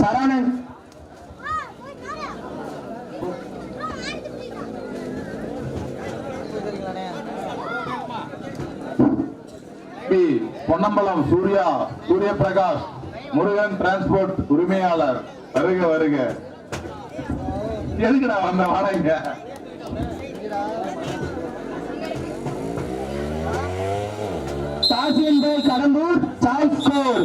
Saravanan. B. Ponnambalam Surya Surya Prakash Murugan transport உரிமையாளர். வருக வருக. எதுக்குடா வந்த வாடகைங்க? பாய் கடம்பூர் சாய் ஸ்கோர்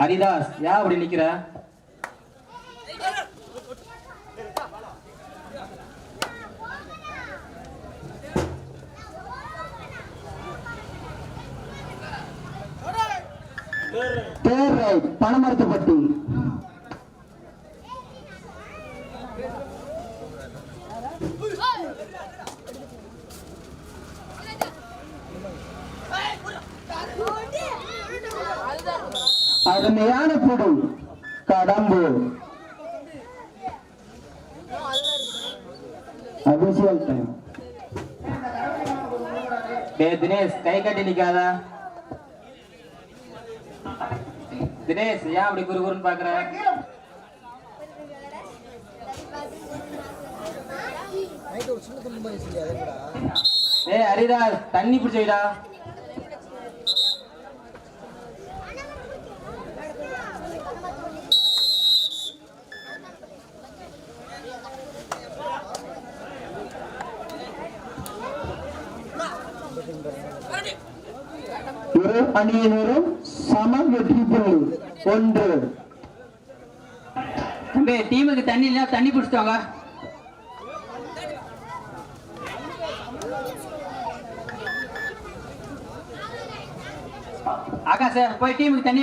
ஹரிதாஸ் ஏன் அப்படி நிக்கிற? தேர் ரைட் பணமரத்துப்பட்டி அருமையான புடு கடம்பு. அபிஷியல் டைம் தினேஷ் கை கட்டி நிக்காதா. தினேஷ் ஏன் அப்படி குறுகுறுன்னு பாக்குற? ஏய் ஹரிதாஸ் தண்ணி பிடிச்ச வைடா. இரு அணியினரும் சம வெற்றி புள்ளி ஒன்று தம்பி டீமுக்கு தண்ணி இல்ல தண்ணி பிடிச்சிட்டு வாங்க ஆகாஷ் போய் டீமுக்கு தண்ணி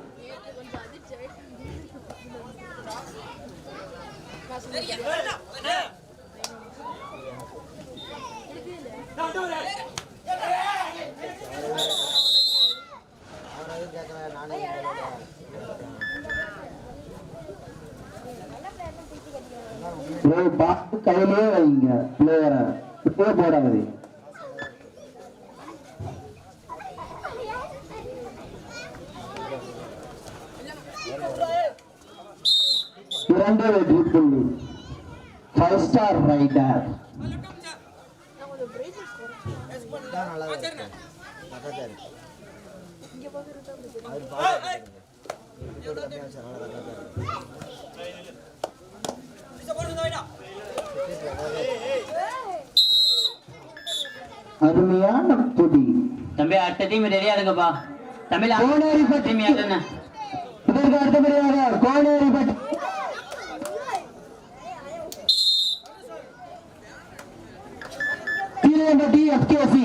ஒரு பாட்டு கையிலே வைங்க. பிளேயரை இப்பவே போடாது. இரண்டு வெற்றி புள்ளி ஃபைவ் ஸ்டார் ரைடர் அருமையான துடி தம்பி அடுத்த டீம் ரெடியா இருங்கப்பா. தமிழ். டீம் யாருன்னு இதற்கு அடுத்தபடியாக கோனேரிப்பட்டி கீழம்பட்டி எஃப்கேசி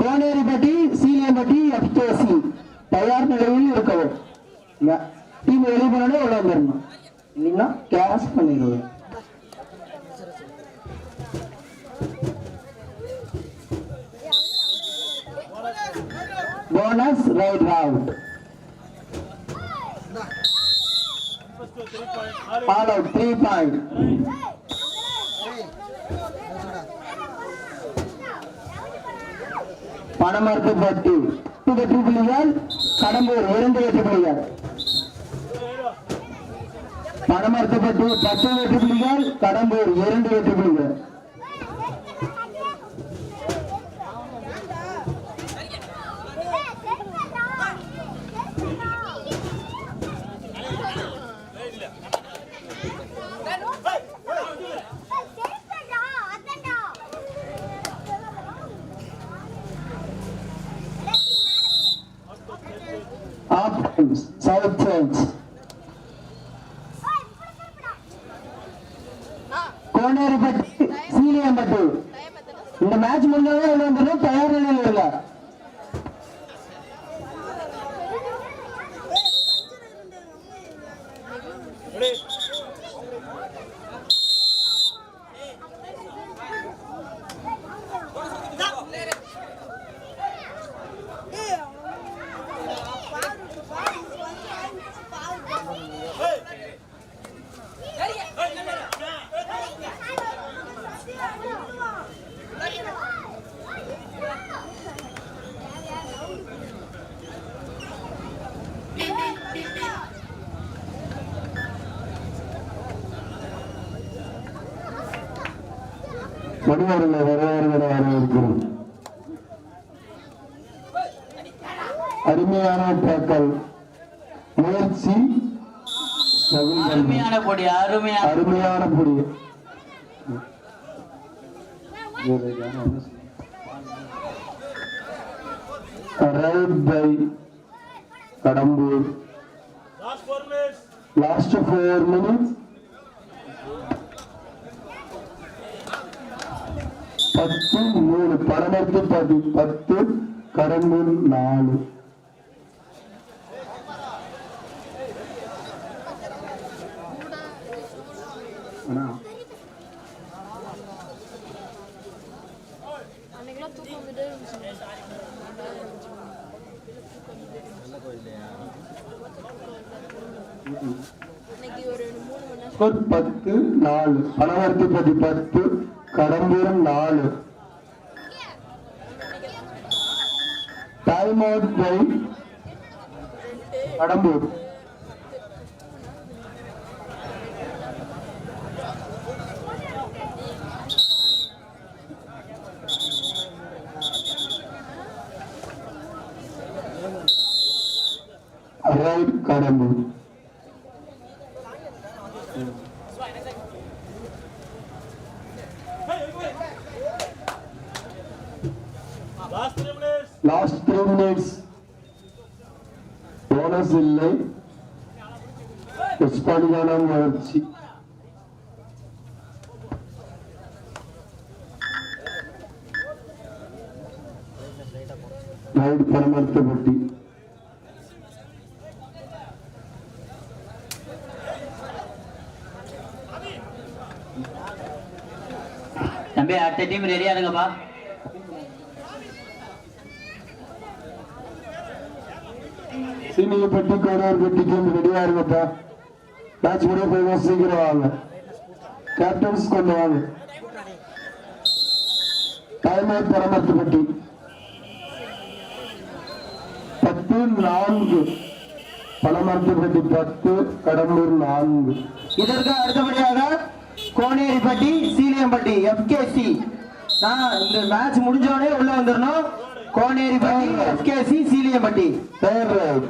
கோனேரி கோனேரிப்பட்டி சீலியம்பட்டி எஃப்கேசி தயார் நிலையில் இருக்கவும். டீம் வெளியே பண்ணணும் உள்ள வந்துடணும். இல்லைன்னா கேஷ் பண்ணிடுவேன். Bonus raid out all out three point பணமர்த்தப்பட்டு எட்டு வெற்றி புள்ளிகள் கடம்பூர் இரண்டு வெற்றி புள்ளிகள் பரமர்த்தப்பட்டு பத்து வெற்றி புள்ளிகள் கடம்பூர் இரண்டு வெற்றி புள்ளிகள் of times south times Koneripatti Seeliyampattu இந்த மேட்ச் முடிஞ்சாலே உள்ள வந்துடும் தயார் நிலையில் இருங்க மணிவரில் வரவேற்கிற வரவேற்கிறோம் அருமையான பேக்கல் முயற்சி. அருமையான பொடி அருமையான புடி. கடம்பூர். லாஸ்ட் ஃபோர் மினிட்ஸ் பத்து மூணு பணமர்த்து பதி பத்து கடம்பூர் நாலு பத்து நாலு. பணவர்த்தி பதி பத்து கடம்பூர் நாலு. Time out by Kadambur. Raid Kadambur last three minutes bonus இல்லை. எஸ்பானியான முயற்சி நாயுடு பரமர்த்தப்பட்டி தம்பி அடுத்த டீம் ரெடியா இருங்கப்பா. சீனிய பெட்டி கோடார் பெட்டிக்கு ரெடியா இருங்கப்பா. மேட்ச் முடிய போய் சீக்கிரம் வாங்க. கேப்டன்ஸ் கொண்டு வாங்க. டைமர் பரமத்து பெட்டி பத்து நான்கு. பணமர்த்து பெட்டி பத்து கடம்பூர் நான்கு. இதற்கு அடுத்தபடியாக கோனேரிப்பட்டி சீலியம்பட்டி எஃப்கேசி நான் இந்த மேட்ச் முடிஞ்சோடனே உள்ள வந்துடணும். Koneripatti FKC Seeliyampatti third raid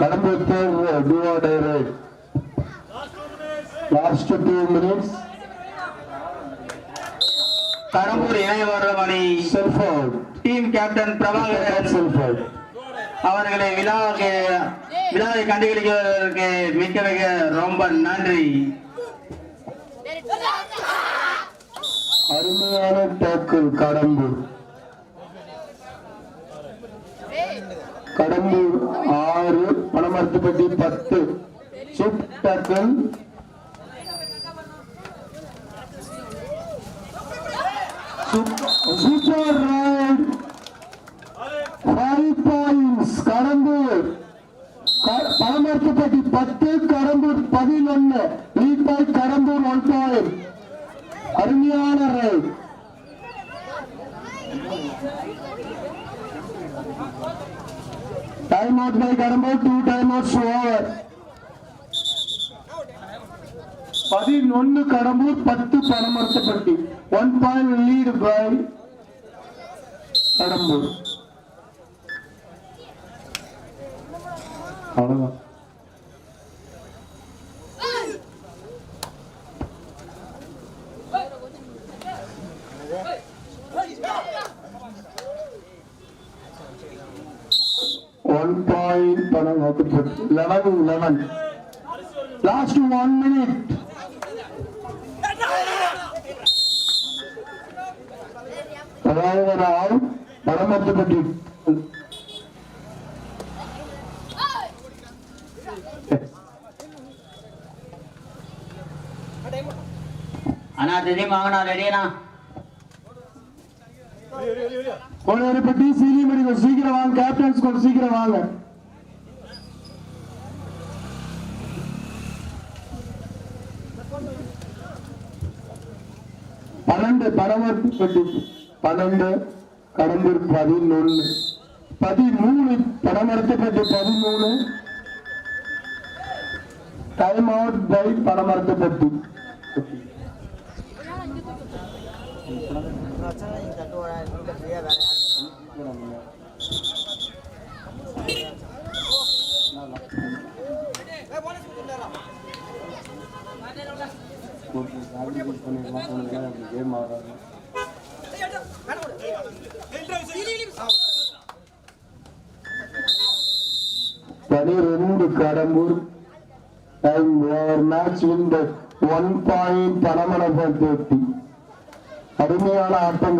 Kadambur third raid do or die raid last two minutes Kadambur இணையவரம் அணி self out team captain Prabhakaran out அவர்களை விழாவுக்கு விழாவை கண்டுபிடிக்கிறதற்கு மிக்க மிக ரொம்ப நன்றி. அருமையான டேக்கிள் கடம்பூர் கடம்பூர் ஆறு பணமரத்துப்பட்டி பத்து. Super tackle super raid. Five points Kadambur Panamarathupatti பத்து கடம்பூர் பதினொன்னு. லீட் கடம்பூர் ஒன் பாயிண்ட் அருமையான raid time out by Kadambur two time outs over பதினொன்னு கடம்பூர் பத்து Panamarathupatti one point lead by Kadambur அவ்வளவுதான் ஒன் பணம் eleven eleven last one minute Rao Panamathupatti அண்ணா தெரியுமா வாங்கண்ணா ரெடியாண்ணா கோனேரிப்பட்டி சீலிமணி கொஞ்சம் சீக்கிரம் வாங்க கேப்டன்ஸ் கொஞ்சம் சீக்கிரம் வாங்க. பன்னெண்டு பணமரத்துப்பட்டி பன்னெண்டு கடம்பூர் பதினொன்று பதிமூணு பணமரத்துப்பட்டி பதிமூணு. டைம் அவுட் பை பணமரத்துப்பட்டி பனிரெண்டு Kadambur time over match win one point Panamarapatti அருமையான ஆட்டங்கள்.